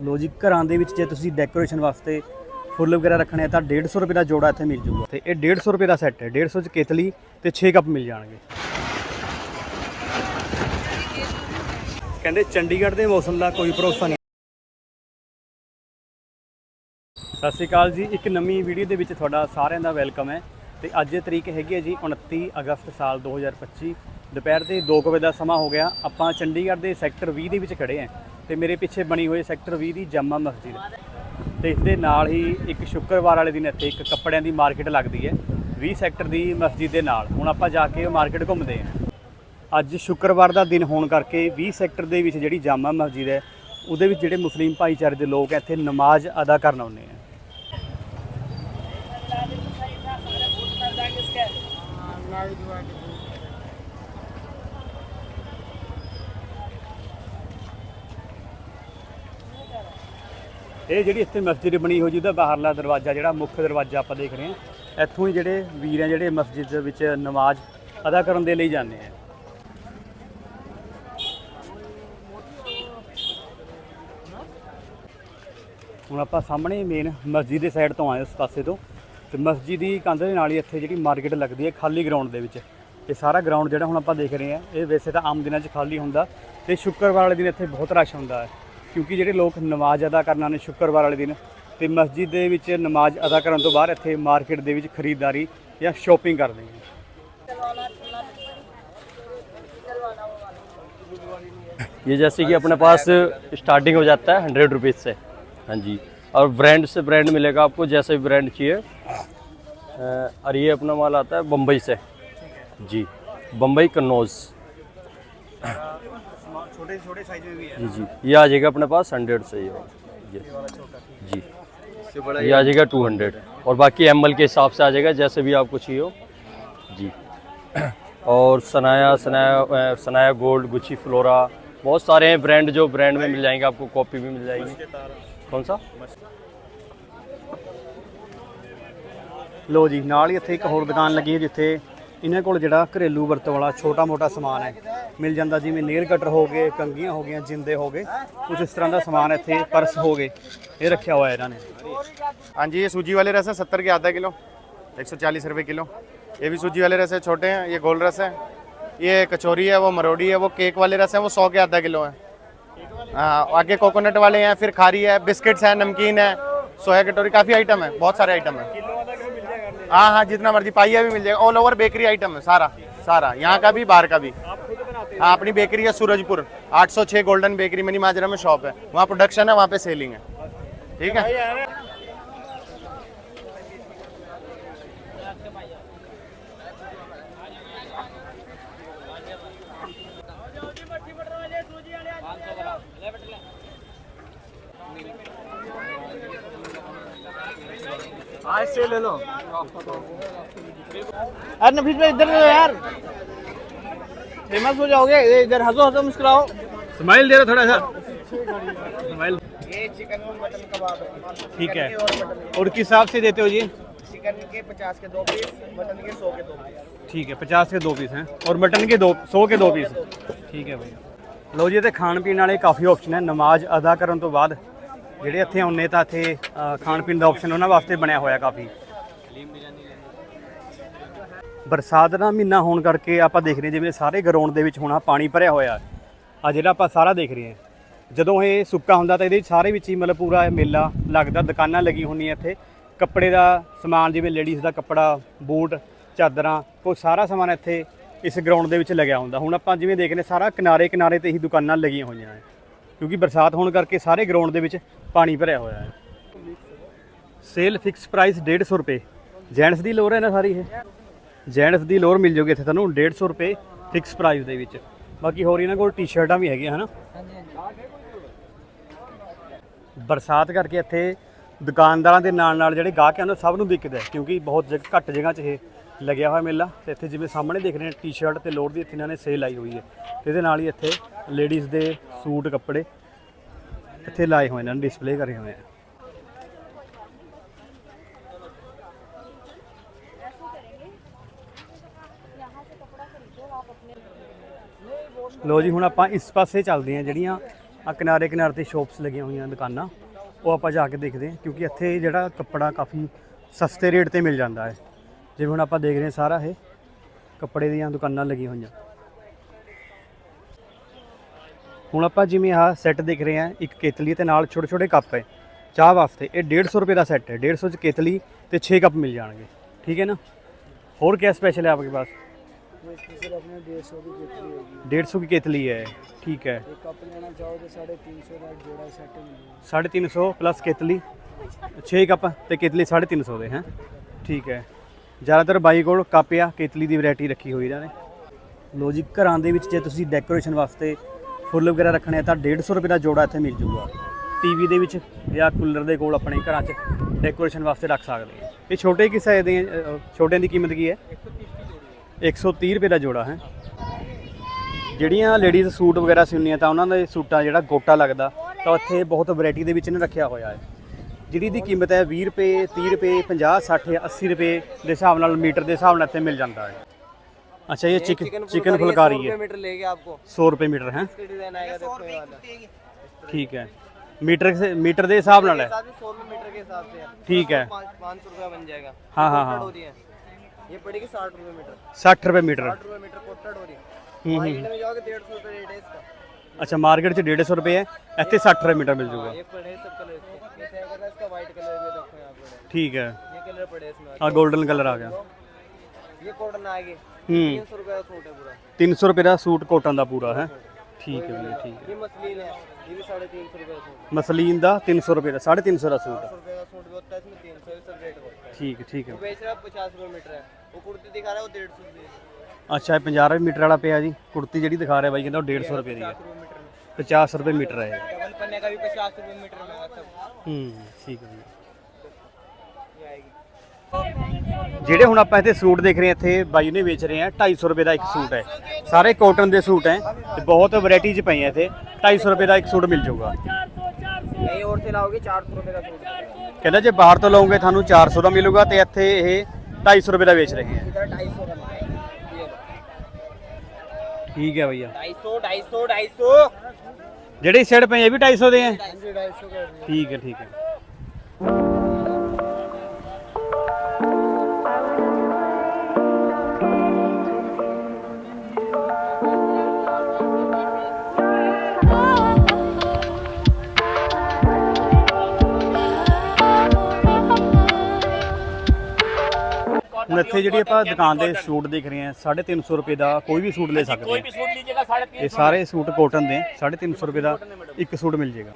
ਲੋ ਜੀ, ਘਰਾਂ ਦੇ ਵਿੱਚ ਜੇ ਤੁਸੀਂ ਡੈਕੋਰੇਸ਼ਨ ਵਾਸਤੇ ਫੁੱਲ ਵਗੈਰਾ ਰੱਖਣੇ ਆ, ਤਾਂ 150 ਰੁਪਏ ਦਾ ਜੋੜਾ ਇੱਥੇ ਮਿਲ ਜੂਗਾ। ਤੇ ਇਹ 150 ਰੁਪਏ ਦਾ ਸੈੱਟ ਹੈ। 150 ਚ ਕੇਤਲੀ ਤੇ 6 ਕੱਪ ਮਿਲ ਜਾਣਗੇ। ਕਹਿੰਦੇ ਚੰਡੀਗੜ੍ਹ ਦੇ ਮੌਸਮ ਦਾ ਕੋਈ ਭਰੋਸਾ ਨਹੀਂ। ਸਤਿ ਸ਼੍ਰੀ ਅਕਾਲ ਜੀ। ਇੱਕ ਨਵੀਂ ਵੀਡੀਓ ਦੇ ਵਿੱਚ ਤੁਹਾਡਾ ਸਾਰਿਆਂ ਦਾ ਵੈਲਕਮ ਹੈ। ਤੇ ਅੱਜ ਦੀ ਤਰੀਕ ਹੈਗੀ ਹੈ ਜੀ 29 ਅਗਸਤ ਸਾਲ 2025 ਦੁਪਹਿਰ ਦੇ 2 ਵਜੇ ਦਾ ਸਮਾਂ ਹੋ ਗਿਆ। ਆਪਾਂ ਚੰਡੀਗੜ੍ਹ ਦੇ ਸੈਕਟਰ 20 ਦੇ ਵਿੱਚ ਖੜੇ ਹਾਂ। ਤੇ ਮੇਰੇ ਪਿੱਛੇ ਬਣੀ ਹੋਈ ਸੈਕਟਰ 20 ਦੀ ਜਾਮਾ ਮਸਜਿਦ। ਤੇ ਇਸ ਦੇ ਨਾਲ ਹੀ ਇੱਕ ਸ਼ੁੱਕਰਵਾਰ ਵਾਲੇ ਦਿਨ ਇੱਥੇ ਇੱਕ ਕੱਪੜਿਆਂ ਦੀ ਮਾਰਕੀਟ ਲੱਗਦੀ ਹੈ 20 ਸੈਕਟਰ ਦੀ ਮਸਜਿਦ ਦੇ ਨਾਲ। ਹੁਣ ਆਪਾਂ ਜਾ ਕੇ ਮਾਰਕੀਟ ਘੁੰਮਦੇ ਹਾਂ। ਅੱਜ ਸ਼ੁੱਕਰਵਾਰ ਦਾ ਦਿਨ ਹੋਣ ਕਰਕੇ 20 ਸੈਕਟਰ ਦੇ ਵਿੱਚ ਜਿਹੜੀ ਜਾਮਾ ਮਸਜਿਦ ਹੈ, ਉਹਦੇ ਵਿੱਚ ਜਿਹੜੇ ਮੁਸਲਿਮ ਭਾਈਚਾਰੇ ਦੇ ਲੋਕ ਇੱਥੇ ਨਮਾਜ਼ ਅਦਾ ਕਰਨ ਆਉਂਦੇ ਆ। ਇਹ ਜਿਹੜੀ ਇੱਥੇ ਮਸਜਿਦ ਬਣੀ ਹੋਈ ਜਿਹਦਾ ਬਾਹਰਲਾ ਦਰਵਾਜ਼ਾ, ਜਿਹੜਾ ਮੁੱਖ ਦਰਵਾਜ਼ਾ ਆਪਾਂ ਦੇਖ ਰਹੇ ਹਾਂ, ਇੱਥੋਂ ਹੀ ਜਿਹੜੇ ਵੀਰ ਆ ਜਿਹੜੇ ਮਸਜਿਦ ਦੇ ਵਿੱਚ ਨਮਾਜ਼ ਅਦਾ ਕਰਨ ਦੇ ਲਈ ਜਾਂਦੇ ਆ। ਹੁਣ ਆਪਾਂ ਸਾਹਮਣੇ ਮੇਨ ਮਸਜਿਦ ਦੇ ਸਾਈਡ ਤੋਂ ਆਏ ਉਸ ਪਾਸੇ ਤੋਂ। ਤੇ ਮਸਜਿਦ ਦੀ ਕੰਧ ਦੇ ਨਾਲ ਹੀ ਇੱਥੇ ਜਿਹੜੀ ਮਾਰਕੀਟ ਲੱਗਦੀ ਹੈ, ਖਾਲੀ ਗਰਾਊਂਡ ਦੇ ਵਿੱਚ। ਇਹ ਸਾਰਾ ਗਰਾਊਂਡ ਜਿਹੜਾ ਹੁਣ ਆਪਾਂ ਦੇਖ ਰਹੇ ਹਾਂ, ਇਹ ਵੈਸੇ ਤਾਂ ਆਮ ਦਿਨਾਂ 'ਚ ਖਾਲੀ ਹੁੰਦਾ ਤੇ ਸ਼ੁੱਕਰਵਾਰ ਵਾਲੇ ਦਿਨ ਇੱਥੇ ਬਹੁਤ ਰਸ਼ ਹੁੰਦਾ ਹੈ। ਕਿਉਂਕਿ ਜਿਹੜੇ ਲੋਕ ਨਮਾਜ਼ ਅਦਾ ਕਰਨ ਆਉਂਦੇ ਸ਼ੁੱਕਰਵਾਰ ਵਾਲੇ ਦਿਨ ਤੇ ਮਸਜਿਦ ਦੇ ਵਿੱਚ ਨਮਾਜ਼ ਅਦਾ ਕਰਨ ਤੋਂ ਬਾਅਦ ਇੱਥੇ ਮਾਰਕੀਟ ਦੇ ਵਿੱਚ ਖਰੀਦਦਾਰੀ ਜਾਂ ਸ਼ਾਪਿੰਗ ਕਰਦੇ ਨੇ ये जैसे कि अपने पास स्टार्टिंग हो जाता है हंड्रेड रुपीज़ से हाँ जी और ब्रांड से ब्रांड मिलेगा आपको जैसे भी ब्रांड चाहिए अ, और ये अपना माल आता है बम्बई से जी बम्बई कन्नौज ਛੋਟੇ ਛੋਟੇ ਸਾਈਜ਼ ਵੀ ਹੈ जी जी ये आ जाएगा अपने पास हंड्रेड से ये जी जी ये आ जाएगा टू हंड्रेड और बाकी एम के हिसाब से आ जाएगा जैसे भी आपको चाहिए हो जी और सनाया सनाया अ, सनाया गोल्ड गुची फ्लोरा बहुत सारे हैं ब्रांड जो ब्रांड में मिल जाएंगे आपको कॉपी भी मिल जाएगी कौन सा ਲੋ ਜੀ ਨਾਲ ਹੀ ਇੱਥੇ ਇੱਕ ਹੋਰ ਦੁਕਾਨ ਲੱਗੀ ਹੈ ਜਿੱਥੇ ਇਹਨਾਂ ਕੋਲ ਜਿਹੜਾ ਘਰੇਲੂ ਵਰਤੋਂ ਵਾਲਾ ਛੋਟਾ-ਮੋਟਾ ਸਮਾਨ ਹੈ ਮਿਲ ਜਾਂਦਾ ਜਿਵੇਂ ਨੇਲ ਕਟਰ ਹੋ ਗਏ ਕੰਗੀਆਂ ਹੋ ਗਈਆਂ ਜਿੰਦੇ ਹੋ ਗਏ ਕੁਝ ਇਸ ਤਰ੍ਹਾਂ ਦਾ ਸਮਾਨ ਇੱਥੇ ਪਰਸ ਹੋ ਗਏ ਇਹ ਰੱਖਿਆ ਹੋਇਆ ਇਹਨਾਂ ਨੇ हाँ जी ये सूजी वाले रस है सत्तर के आधा किलो एक सौ चालीस रुपये किलो ये भी सूजी वाले रस है छोटे हैं ये गोल रस है ये कचौरी है वो मरोड़ी है वो केक वाले रस है वो सौ के आधा किलो है हाँ आगे कोकोनट वाले हैं फिर खारी है बिस्किट्स है नमकीन है सोया कटोरी काफ़ी आइटम है बहुत सारे आइटम है हाँ हाँ जितना मर्ज़ी पाइया भी मिल जाएगा। ऑल ओवर बेकरी आइटम है, सारा सारा। यहाँ का भी, बाहर का भी। हाँ अपनी बेकरी है सूरजपुर। 806 गोल्डन बेकरी मनी माजरा में शॉप है। वहाँ प्रोडक्शन है, वहाँ पे सेलिंग है। ठीक है? आज से ले लो। अरे नफीस भाई इधर यार। फ़ेमस हो जाओगे इधर हंसो हंसो मुस्कुराओ। स्माइल दे रहा थोड़ा सा। स्माइल ये चिकन और मटन कबाब है। ठीक है। और किस हिसाब से देते हो जी? चिकन के पचास के दो पीस मटन के सौ के दो पीस ठीक है पचास के दो पीस हैं। और मटन के दो सौ के दो पीस ठीक है ਭਾਈ लो जी तो खाने पीने वाले काफ़ी ऑप्शन है। नमाज़ अदा करने तो बाद ਜਿਹੜੇ इतने आने तो इतने ਅ, ਖਾਣ का ऑप्शन उन्होंने वास्ते बनया हुआ काफ़ी। ਬਰਸਾਤ ਦਾ ਮਹੀਨਾ ਹੋਣ ਕਰਕੇ ਆਪਾਂ ਦੇਖ ਰਹੇ ਜਿਵੇਂ ਸਾਰੇ ਗਰਾਊਂਡ ਦੇ ਵਿੱਚ ਹੁਣ ਆਹ ਪਾਣੀ ਭਰਿਆ ਹੋਇਆ। ਆ ਜਿਹੜਾ ਆਪਾਂ ਸਾਰਾ ਦੇਖ ਰਹੇ ਹਾਂ। ਜਦੋਂ ਇਹ ਸੁੱਕਾ ਹੁੰਦਾ ਤਾਂ ਇਹਦੇ ਸਾਰੇ ਵਿੱਚ ਹੀ ਮਤਲਬ ਪੂਰਾ ਮੇਲਾ ਲੱਗਦਾ, ਦੁਕਾਨਾਂ ਲੱਗੀਆਂ ਹੁੰਦੀਆਂ ਇੱਥੇ। ਕੱਪੜੇ ਦਾ ਸਮਾਨ ਜਿਵੇਂ ਲੇਡੀਜ਼ ਦਾ ਕੱਪੜਾ, ਬੂਟ, ਚਾਦਰਾਂ, ਉਹ ਸਾਰਾ ਸਮਾਨ ਇੱਥੇ ਇਸ ਗਰਾਊਂਡ ਦੇ ਵਿੱਚ ਲੱਗਿਆ ਹੁੰਦਾ। ਹੁਣ ਆਪਾਂ ਜਿਵੇਂ ਦੇਖ ਰਹੇ ਸਾਰਾ ਕਿਨਾਰੇ ਕਿਨਾਰੇ ਤੇ ਹੀ ਦੁਕਾਨਾਂ ਲੱਗੀਆਂ ਹੋਈਆਂ ਹੈ ਕਿਉਂਕਿ ਬਰਸਾਤ ਹੋਣ ਕਰਕੇ ਸਾਰੇ ਗਰਾਊਂਡ ਦੇ ਵਿੱਚ ਪਾਣੀ ਭਰਿਆ ਹੋਇਆ ਹੈ। ਸੇਲ ਫਿਕਸ ਪ੍ਰਾਈਸ 150 ਰੁਪਏ। ਜੈਂਟਸ ਦੀ ਲੋਰ ਹੈ ਨਾ ਸਾਰੀ ਇਹ? ਜੈਂਟਸ ਦੀ ਲੋਰ ਮਿਲ ਜਾਊਗੀ ਇੱਥੇ ਤੁਹਾਨੂੰ 150 ਰੁਪਏ ਫਿਕਸ ਪ੍ਰਾਈਸ ਦੇ ਵਿੱਚ। ਬਾਕੀ ਹੋਰ ਇਹਨਾਂ ਕੋਲ ਟੀ-ਸ਼ਰਟਾਂ ਵੀ ਹੈਗੀਆਂ, ਹਨਾ? ਬਰਸਾਤ ਕਰਕੇ ਇੱਥੇ ਦੁਕਾਨਦਾਰਾਂ ਦੇ ਨਾਲ ਨਾਲ ਜਿਹੜੇ ਗਾਹਕ ਹਨ ਸਭ ਨੂੰ ਦਿਖਦਾ ਹੈ, ਕਿਉਂਕਿ ਬਹੁਤ ਜਗ- ਘੱਟ ਜਗ੍ਹਾ 'ਚ ਇਹ ਲੱਗਿਆ ਹੋਇਆ ਮੇਲਾ। ਤੇ ਇੱਥੇ ਜਿਵੇਂ ਸਾਹਮਣੇ ਦੇਖ ਰਹੇ ਨੇ ਟੀ-ਸ਼ਰਟ ਤੇ ਲੋਰ ਦੀ ਇੱਥੇ ਇਹਨਾਂ ਨੇ ਸੇਲ ਲਾਈ ਹੋਈ ਹੈ। ਤੇ ਇਹਦੇ ਨਾਲ ਹੀ ਇੱਥੇ ਲੇਡੀਜ਼ ਦੇ ਸੂਟ, ਕੱਪੜੇ ਇੱਥੇ ਲਾਏ ਹੋਏ ਨੇ ਡਿਸਪਲੇ ਕਰੇ ਹੋਏ ਆ। ਲੋ ਜੀ, ਹੁਣ ਆਪਾਂ ਇਸ ਪਾਸੇ ਚੱਲਦੇ ਆ ਜਿਹੜੀਆਂ ਆ ਕਿਨਾਰੇ ਕਿਨਾਰੇ ਤੇ ਸ਼ਾਪਸ ਲੱਗੀਆਂ ਹੋਈਆਂ ਦੁਕਾਨਾਂ, ਉਹ ਆਪਾਂ ਜਾ ਕੇ ਦੇਖਦੇ ਆ ਕਿਉਂਕਿ ਇੱਥੇ ਜਿਹੜਾ ਕੱਪੜਾ ਕਾਫੀ ਸਸਤੇ ਰੇਟ ਤੇ ਮਿਲ ਜਾਂਦਾ ਹੈ। ਜਿਵੇਂ ਹੁਣ ਆਪਾਂ ਦੇਖ ਰਹੇ ਹਾਂ ਸਾਰਾ ਇਹ ਕੱਪੜੇ ਦੀਆਂ ਦੁਕਾਨਾਂ ਲੱਗੀਆਂ ਹੋਈਆਂ। ਹੁਣ ਆਪਾਂ ਜਿਵੇਂ ਆ ਸੈੱਟ ਦੇਖ ਰਹੇ ਆ ਇੱਕ ਕੇਤਲੀ ਤੇ ਨਾਲ ਛੋਟੇ ਛੋਟੇ ਕੱਪ ਹੈ। ਚਾਹ ਵਾਸਤੇ, ਇਹ 150 ਰੁਪਏ ਦਾ ਸੈੱਟ ਹੈ 150 ਚ ਕੇਤਲੀ ਤੇ 6 ਕੱਪ ਮਿਲ ਜਾਣਗੇ। ਠੀਕ ਹੈ ਨਾ? ਹੋਰ ਕੀ ਸਪੈਸ਼ਲ ਹੈ ਆਪਕੇ ਪਾਸ? वो स्पेशल अपने डेढ़ सौ की केतली होगी डेढ़ सौ की केतली है ठीक है एक कप लेना चाहो तो साढ़े तीन सौ का जोड़ा सेट मिलेगा साढ़े तीन सौ प्लस केतली ਛੇ ਕੱਪ ਤੇ ਕੇਤਲੀ 350 ਦੇ ਹੈ ਠੀਕ ਹੈ ਜ਼ਿਆਦਾਤਰ ਬਾਈ ਕੋਲ ਕੱਪ ਆ ਕੇਤਲੀ ਦੀ ਵੈਰਾਈਟੀ ਰੱਖੀ ਹੋਈ ਇਹਨਾਂ ਨੇ ਲੋ ਜੀ ਘਰਾਂ ਦੇ ਵਿੱਚ ਜੇ ਤੁਸੀਂ ਡੈਕੋਰੇਸ਼ਨ ਵਾਸਤੇ ਫੁੱਲ ਵਗੈਰਾ ਰੱਖਣੇ ਆ ਤਾਂ 150 ਰੁਪਏ ਦਾ ਜੋੜਾ ਇੱਥੇ ਮਿਲ ਜੂਗਾ ਟੀਵੀ ਦੇ ਵਿੱਚ ਜਾਂ ਕੂਲਰ ਦੇ ਕੋਲ ਆਪਣੇ ਘਰਾਂ 'ਚ ਡੈਕੋਰੇਸ਼ਨ ਵਾਸਤੇ ਰੱਖ ਸਕਦੇ ਆ ਇਹ ਛੋਟੇ ਕਿਸ ਸਾਈਜ਼ ਦੇ ਆ? ਅ, ਛੋਟਿਆਂ ਦੀ ਕੀਮਤ ਕੀ ਹੈ 130 ਰੁਪਏ ਦਾ ਜੋੜਾ ਹੈ ਜਿਹੜੀਆਂ ਲੇਡੀਜ਼ ਸੂਟ ਵਗੈਰਾ ਸਿਉਂਦੀਆਂ ਤਾਂ ਉਹਨਾਂ ਦੇ ਸੂਟਾਂ ਜਿਹੜਾ ਗੋਟਾ ਲੱਗਦਾ ਤਾਂ ਉੱਥੇ ਬਹੁਤ ਵੈਰਾਈਟੀ ਦੇ ਵਿੱਚ ਇਹਨੇ ਰੱਖਿਆ ਹੋਇਆ ਹੈ ਜਿਹਦੀ ਦੀ ਕੀਮਤ ਹੈ 20 ਰੁਪਏ 30 ਰੁਪਏ 50 60 80 ਰੁਪਏ ਦੇ ਹਿਸਾਬ ਨਾਲ ਮੀਟਰ ਦੇ ਹਿਸਾਬ ਨਾਲ ਇੱਥੇ ਮਿਲ ਜਾਂਦਾ ਹੈ ਅੱਛਾ ਇਹ ਚਿਕਨ ਚਿਕਨ ਫੁਲਕਾਰੀ ਹੈ मीटर लेके आपको 100 ਰੁਪਏ ਮੀਟਰ ਹੈ डिजाइन आएगा देखो ये वाला ਠੀਕ ਹੈ ਮੀਟਰ ਸੇ- ਮੀਟਰ ਦੇ ਹਿਸਾਬ ਨਾਲ ਹੈ साथ सौ रुपये मीटर के हिसाब से है ਠੀਕ ਹੈ पाँच सौ रुपया बन जाएगा हाँ हाँ हाँ हो रही है ये पड़ेगी साठ रुपये मीटर साठ रुपये मीटर साठ रुपये मीटर कोटा डोरी मार्केट में जाओगे डेढ़ सौ रुपये रेट है इसका ਅੱਛਾ ਮਾਰਕੀਟ 'ਚ 150 ਰੁਪਏ ਹੈ ਇੱਥੇ 60 ਰੁਪਏ ਮੀਟਰ ਮਿਲ ਜੂਗਾ ये पड़े सब कलर इसके जैसे अगर इसका वाइट कलर भी रखो यहाँ पर ਠੀਕ ਹੈ ये कलर पड़े इसमें ਆ 골ਡਨ ਕਲਰ ਆ ਗਿਆ ये कॉटन आगे तीन सौ रुपये का सूट है पूरा 300 ਰੁਪਏ ਦਾ ਸੂਟ ਕੋਟਨ ਦਾ ਪੂਰਾ ਹੈ ਠੀਕ ਹੈ ਵੀਰੇ ਠੀਕ ये मसलिन है ये भी साढ़े तीन सौ रुपये का सूट ਮਸਲੀਨ ਦਾ 300 ਰੁਪਏ ਦਾ 350 ਦਾ ਸूट सौ रुपये का सूट भी होता है इसमें तीन सौ सब रेट होता है ठीक ठीक है बेच रहा पचास रुपये मीटर है वो कुर्ती दिखा रहा है वो डेढ़ सौ रुपये ਅੱਛਾ ਇਹ 50 ਰੁਪਏ ਮੀਟਰ ਵਾਲਾ ਪਿਆ ਜੀ ਕੁੜਤੀ ਜਿਹੜੀ ਦਿਖਾ ਰਿਹਾ ਬਾਈ ਕਹਿੰਦਾ ਉਹ 150 ਰੁਪਏ ਦੀ ਹੈ रुपये मीटर में 50 ਰੁਪਏ ਮੀਟਰ ਹੈ ਇਹ। डबल पन्ने का भी पचास रुपये मीटर में है सब ਹੂੰ ਠੀਕ ਹੈ ਜੀ ये आएगी ਜਿਹੜੇ ਹੁਣ ਆਪਾਂ ਇੱਥੇ ਸੂਟ ਦੇਖ ਰਹੇ ਹਾਂ ਇੱਥੇ ਬਾਈ ਨੇ ਵੇਚ ਰਹੇ ਆ 250 ਰੁਪਏ ਦਾ ਇੱਕ ਸੂਟ ਹੈ ਸਾਰੇ ਕਾਟਨ ਦੇ ਸੂਟ ਹੈ ਤੇ ਬਹੁਤ ਵੈਰਾਈਟੀ ਚ ਪਈਆਂ ਇੱਥੇ 250 ਰੁਪਏ ਦਾ ਇੱਕ ਸੂਟ ਮਿਲ ਜਾਊਗਾ नहीं और से लाओगे चार सौ रुपये का सूट ਕਹਿੰਦਾ ਜੇ ਬਾਹਰ ਤੋਂ ਲਓਗੇ ਤੁਹਾਨੂੰ 400 ਦਾ ਮਿਲੂਗਾ ਤੇ ਇੱਥੇ ਇਹ 250 ਰੁਪਏ ਦਾ ਵੇਚ ਰਹੇ ਹੈ इधर ढाई सौ का माल है ये ਠੀਕ ਹੈ ਭਈਆ ढाई सौ ढाई सौ ढाई सौ ਜਿਹੜੇ ਸੈਟ ਪਏ ਇਹ ਵੀ 250 ਦੇ ਹੈ ढाई सौ का ਠੀਕ ਹੁਣ ਇੱਥੇ ਜਿਹੜੀ ਆਪਾਂ ਦੁਕਾਨ ਦੇ ਸੂਟ ਦੇਖ ਰਹੇ ਹਾਂ 350 ਰੁਪਏ ਦਾ ਕੋਈ ਵੀ ਸੂਟ ਲੈ ਸਕਦੇ ਕੋਈ ਵੀ ਸੂਟ ਲੀਜੀਏਗਾ ਇਹ ਸਾਰੇ ਸੂਟ ਕਾਟਨ ਦੇ 350 ਰੁਪਏ ਦਾ ਇੱਕ ਸੂਟ ਮਿਲ ਜਾਏਗਾ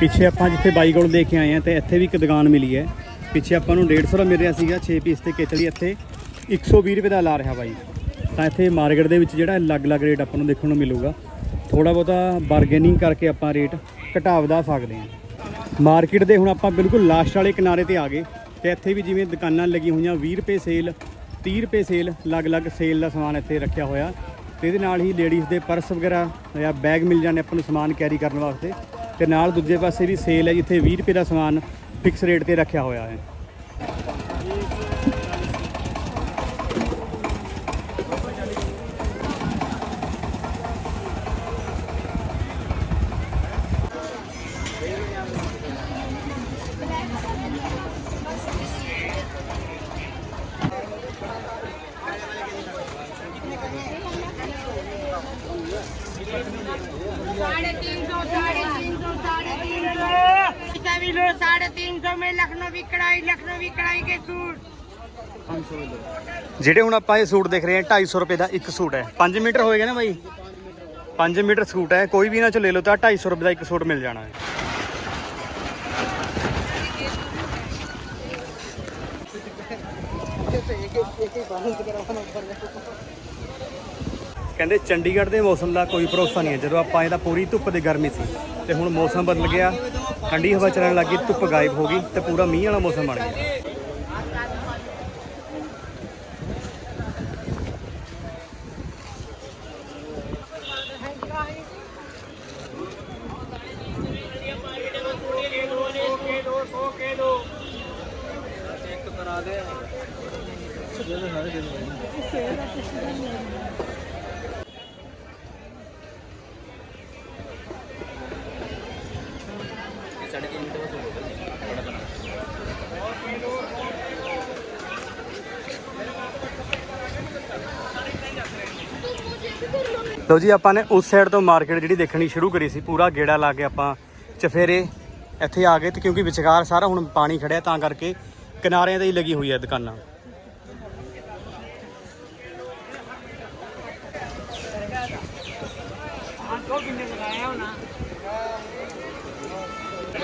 ਪਿੱਛੇ ਆਪਾਂ ਜਿੱਥੇ ਬਾਈ ਕੋਲ ਦੇਖ ਕੇ ਆਏ ਆ ਤੇ ਇੱਥੇ ਵੀ ਇੱਕ ਦੁਕਾਨ ਮਿਲੀ ਹੈ। ਪਿੱਛੇ ਆਪਾਂ ਨੂੰ 150 ਦਾ ਮਿਲ ਰਿਹਾ ਸੀਗਾ 6 ਪੀਸ ਤੇ ਕੇਤਲੀ ਇੱਥੇ। 120 ਰੁਪਏ ਦਾ ਲਾ ਰਿਹਾ ਬਾਈ। ਤਾਂ ਇੱਥੇ ਮਾਰਕੀਟ ਦੇ ਵਿੱਚ ਜਿਹੜਾ ਅਲੱਗ-ਅਲੱਗ ਰੇਟ ਆਪਾਂ ਨੂੰ ਦੇਖਣ ਨੂੰ ਮਿਲੂਗਾ। ਥੋੜਾ ਬਹੁਤਾ ਬਾਰਗੇਨਿੰਗ ਕਰਕੇ ਆਪਾਂ ਰੇਟ ਘਟਾ ਵਧਾ ਸਕਦੇ ਹਾਂ। ਮਾਰਕੀਟ ਦੇ ਹੁਣ ਆਪਾਂ ਬਿਲਕੁਲ ਲਾਸਟ ਵਾਲੇ ਕਿਨਾਰੇ ਤੇ ਆ ਗਏ। ਤੇ ਇੱਥੇ ਵੀ ਜਿਵੇਂ ਦੁਕਾਨਾਂ ਲੱਗੀਆਂ ਹੋਈਆਂ 20 ਰੁਪਏ ਸੇਲ 30 ਰੁਪਏ ਸੇਲ ਅਲੱਗ-ਅਲੱਗ ਸੇਲ ਦਾ ਸਮਾਨ ਇੱਥੇ ਰੱਖਿਆ ਹੋਇਆ। ਤੇ ਇਹਦੇ ਨਾਲ ਹੀ ਲੇਡੀਜ਼ ਦੇ ਪਰਸ ਵਗੈਰਾ ਜਾਂ ਬੈਗ ਮਿਲ ਜਾਂਦੇ ਆਪਾਂ ਨੂੰ ਸਮਾਨ ਕੈਰੀ ਕਰਨ ਵਾਸਤੇ। ਤੇ ਨਾਲ ਦੂਜੇ ਪਾਸੇ ਵੀ ਸੇਲ ਹੈ ਜਿੱਥੇ 20 ਰੁਪਏ ਦਾ ਸਮਾਨ ਫਿਕਸ ਰੇਟ ਤੇ ਰੱਖਿਆ ਹੋਇਆ ਹੈ। में लखनवी कढ़ाई लखनवी कढ़ाई के सूट ਜਿਹੜੇ ਹੁਣ ਆਪਾਂ ਇਹ ਸੂਟ ਦੇਖ ਰਹੇ ਹਾਂ 250 ਰੁਪਏ ਦਾ ਇੱਕ ਸੂਟ ਹੈ 5 ਮੀਟਰ ਹੋਏਗਾ ਨਾ ਬਾਈ 5 ਮੀਟਰ ਸੂਟ ਹੈ ਕੋਈ ਵੀ ਇਹਨਾਂ ਚੋਂ ਲੈ ਲਓ ਤਾਂ 250 ਰੁਪਏ ਦਾ ਇੱਕ ਸੂਟ ਮਿਲ ਜਾਣਾ ਹੈ ਕਹਿੰਦੇ ਚੰਡੀਗੜ੍ਹ ਦੇ ਮੌਸਮ ਦਾ ਕੋਈ ਭਰੋਸਾ ਨਹੀਂ ਹੈ। ਜਦੋਂ ਆਪਾਂ ਇਹਦਾ ਪੂਰੀ ਧੁੱਪ ਦੇ ਗਰਮੀ ਸੀ ਤੇ ਹੁਣ ਮੌਸਮ ਬਦਲ ਗਿਆ, ਠੰਡੀ ਹਵਾ ਚੱਲਣ ਲੱਗੀ ਧੁੱਪ ਗਾਇਬ ਹੋ ਗਈ ਤੇ ਪੂਰਾ ਮੀਂਹ ਵਾਲਾ ਮੌਸਮ ਬਣ ਗਿਆ। ਲੋ ਜੀ ਆਪਾਂ ਨੇ ਉਸ ਸਾਈਡ ਤੋਂ ਮਾਰਕੀਟ ਜਿਹੜੀ ਦੇਖਣੀ ਸ਼ੁਰੂ ਕਰੀ ਸੀ ਪੂਰਾ ਗੇੜਾ ਲਾ ਕੇ ਆਪਾਂ ਚਫੇਰੇ ਇੱਥੇ ਆ ਗਏ ਤੇ ਕਿਉਂਕਿ ਵਿਚਕਾਰ ਸਾਰਾ ਹੁਣ ਪਾਣੀ ਖੜਿਆ ਤਾਂ ਕਰਕੇ ਕਿਨਾਰਿਆਂ ਤੇ ਹੀ ਲੱਗੀ ਹੋਈ ਹੈ ਦੁਕਾਨਾਂ।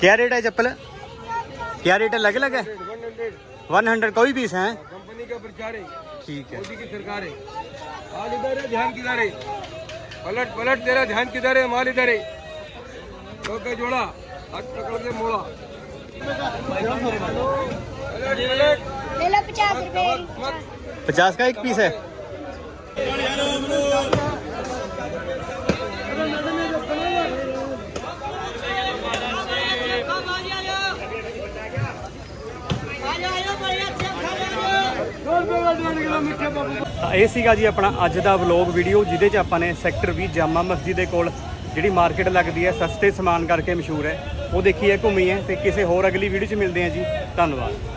क्या रेट है चप्पल? क्या रेट है? अलग अलग है वन हंड्रेड कोई पीस है? कंपनी का प्रचार है ठीक है। मोदी की सरकार है। माल इधर है ध्यान किधर है? पलट पलट तेरा ध्यान किधर है? माल इधर है। दो का जोड़ा हाथ पकड़ के मोड़ा। पचास का एक पीस है। ਇਹ ਸੀਗਾ ਜੀ ਆਪਣਾ ਅੱਜ ਦਾ ਵਲੌਗ ਵੀਡੀਓ ਜਿਹਦੇ 'ਚ ਆਪਾਂ ਨੇ ਸੈਕਟਰ 20 ਜਾਮਾ ਮਸਜਿਦ ਦੇ ਕੋਲ ਜਿਹੜੀ ਮਾਰਕੀਟ ਲੱਗਦੀ ਹੈ, ਸਸਤੇ ਸਮਾਨ ਕਰਕੇ ਮਸ਼ਹੂਰ ਹੈ, ਉਹ ਦੇਖੀ ਹੈ, ਘੁੰਮੀ ਹੈ ਤੇ ਕਿਸੇ ਹੋਰ ਅਗਲੀ ਵੀਡੀਓ 'ਚ ਮਿਲਦੇ ਹਾਂ ਜੀ। ਧੰਨਵਾਦ।